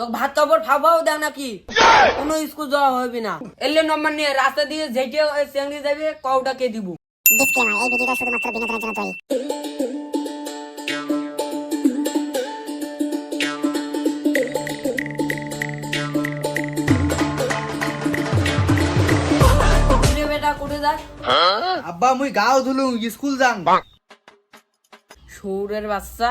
তো ভাত কাপড় খাওয়াও দেয় নাকি? কোনো স্কুল যাওয়া হবে না। এলে নম্বর নিয়ে রাস্তা দিয়ে যেটে চেঙ্গি যাবে কওটাকে দিব? ডিসক্লেমার এই ভিডিওটা শুধুমাত্র বিনোদনের জন্য তৈরি। আব্বা মুই গাও ধুলু স্কুল যাং। সৌরের বাচ্চা।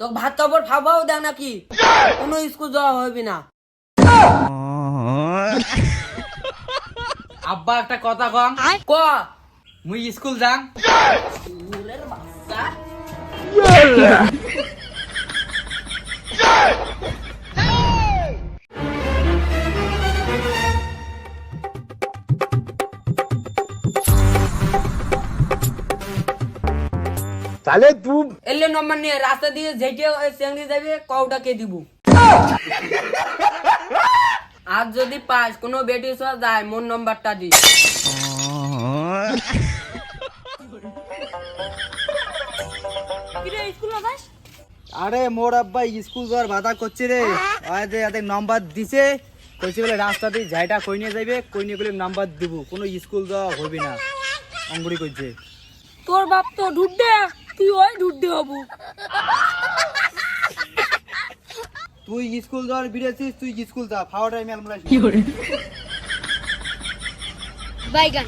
তো ভাত কাপড় খাবাও দেয় নাকি? কোনো স্কুল যাওয়া হবে না। আব্বা একটা কথা কম। ক? মুই স্কুল যাং তাহলে তু এলে নম্বর নিয়ে রাস্তা দিয়ে যেটে চেংড়ি যাবে কওটা কে দিব? আর যদি পাস কোনো বেটি সহ যায় মোর নম্বরটা দি। আরে মোর আব্বা স্কুল যাওয়ার বাধা করছে রে। আরে আদের নাম্বার দিছে। কইছে বলে রাস্তা দিয়ে যাইটা কই নিয়ে যাইবে কই নিয়ে গেলে নাম্বার দিব। কোনো স্কুল যাওয়া হবে না। অঙ্গুরি কইছে। তোর বাপ তো ঢুকবে। তুই ওই ঢুকতে হবু। তুই স্কুল যাওয়ার বিরেছিস তুই স্কুল যা ফাওয়ার টাইমে আমরা বাইগান